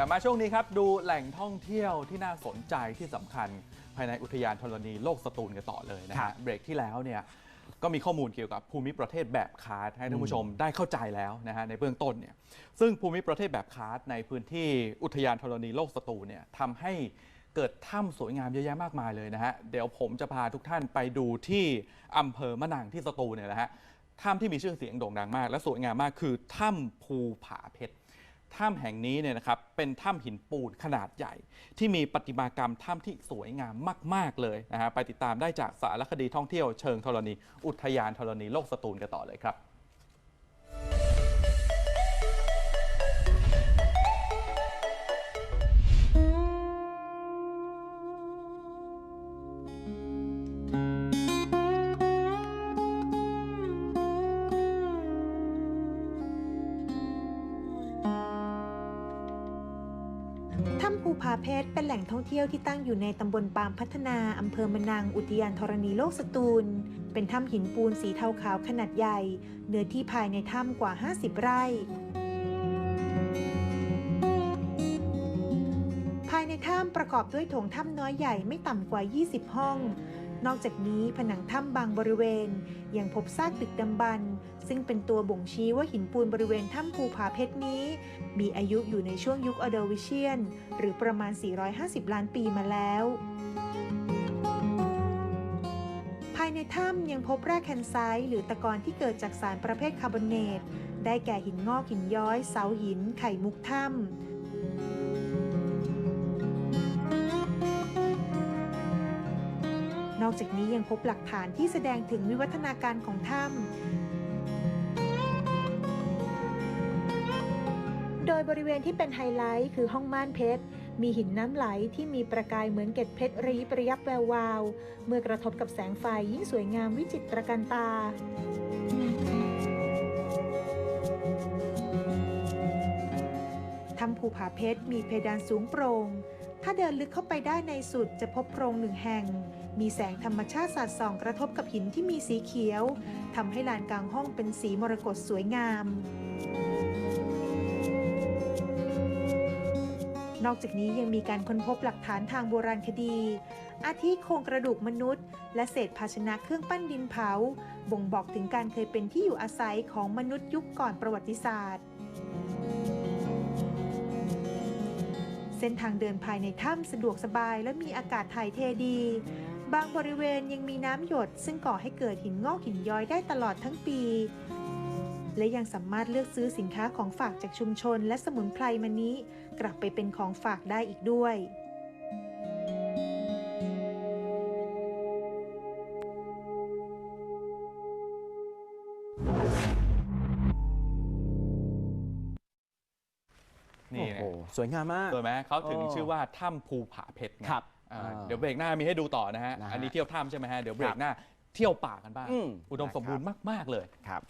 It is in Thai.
กลับมาช่วงนี้ครับ ดูแหล่งท่องเที่ยวที่น่าสนใจที่สำคัญ ภายในอุทยานธรณีโลกสตูลกันต่อเลยนะครัฮะบเบรกที่แล้วเนี่ยก็มีข้อมูลเกี่ยวกับภูมิประเทศแบบคาร์ดให้ท่านผู้ชมได้เข้าใจแล้วนะฮะในเบื้องต้นเนี่ยซึ่งภูมิประเทศแบบคาร์ดในพื้นที่อุทยานธรณีโลกสตูลเนี่ยทำให้เกิดถ้ำสวยงามเยอะแยะมากมายเลยนะฮะเดี๋ยวผมจะพาทุกท่านไปดูที่อำเภอมะนังที่สตูลเนี่ยนะฮะถ้ำที่มีชื่อเสียงโด่งดังมาก และสวยงามมากคือถ้ำภูผาเพชร ถ้ำแห่งนี้เนี่ยนะครับเป็นถ้ำหินปูนขนาดใหญ่ ที่มีประติมากรรมถ้ำที่สวยงามมาก ๆ เลยนะฮะไปติดตามได้จากสารคดีท่องเที่ยวเชิงธรณี อุทยานธรณีโลกสตูลกันต่อเลยครับ ถ้ำภูผาเพชรเป็นแหล่งท่องเที่ยวที่ตั้งอยู่ในตำบลปามพัฒนาอำเภอมะนัง อุทยานธรณีโลกสตูล เป็นถ้ำหินปูนสีเทาขาวขนาดใหญ่ เนื้อที่ภายในถ้ำกว่า 50 ไร่ ภายในถ้ำประกอบด้วยโถงถ้ำน้อยใหญ่ไม่ต่ำกว่า 20 ห้อง นอกจากนี้ผนังถ้ำบางบริเวณ ยังพบซากดึกดำบรรซึ่งเป็นตัวบ่งชี้ว่าหินปูนบริเวณถ้ำภูผาเพชรนี้ มีอายุอยู่ในช่วงยุคอเดวิเชียน หรือประมาณ 450 ล้านปีมาแล้วภายในถ้ำยังพบแร่แคนไซต์หรือตะกอนที่เกิดจากสารประเภทคาร์บอเนต ได้แก่หินงอกหินย้อย เสาหิน ไข่มุกถ้ำ นอกจากนี้ยังพบหลักฐานที่แสดงถึงวิวัฒนาการของถ้ำโดยบริเวณที่เป็นไฮไลท์คือห้องม่านเพชรมีหินน้ำไหลที่มีประกายเหมือนเกล็ดเพชรระยิบระยับแวววาว เมื่อกระทบกับแสงไฟยิ่งสวยงามวิจิตรการตา ถ้ำภูผาเพชรมีเพดานสูงโปร่ง ถ้าเดินลึกเข้าไปได้ในสุดจะพบโพรงหนึ่งแห่ง มีแสงธรรมชาติสาดส่องกระทบกับหินที่มีสีเขียวทำให้ลานกลางห้องเป็นสีมรกตสวยงาม นอกจากนี้ยังมีการค้นพบหลักฐานทางโบราณคดี อาทิโครงกระดูกมนุษย์ และเศษภาชนะเครื่องปั้นดินเผา บ่งบอกถึงการเคยเป็นที่อยู่อาศัยของมนุษย์ยุคก่อนประวัติศาสตร์เส้นทางเดินภายในถ้ำสะดวกสบายและมีอากาศถ่ายเทดี บางบริเวณยังมีน้ำหยด ซึ่งก่อให้เกิดหินงอกหินย้อยได้ตลอดทั้งปี และยังสามารถเลือกซื้อสินค้าของฝากจากชุมชน และสมุนไพรมานี้ กลับไปเป็นของฝากได้อีกด้วยนี่โอ้นะโหสวยงามมาก สวยไหมเขาถึงเออชื่อว่าถ้ำภูผาเพชรไง ครับ อ่าอ่าเดี๋ยวเบรกหน้ามีให้ดูต่อนะฮะ นะฮะอันนี้เที่ยวถ้ำใช่ไหมฮะ เดี๋ยวเบรครักบหน้าเที่ยวป่ากันบ้าง อืมอุดมสมบูรณ์มาก ๆ เลย ครับ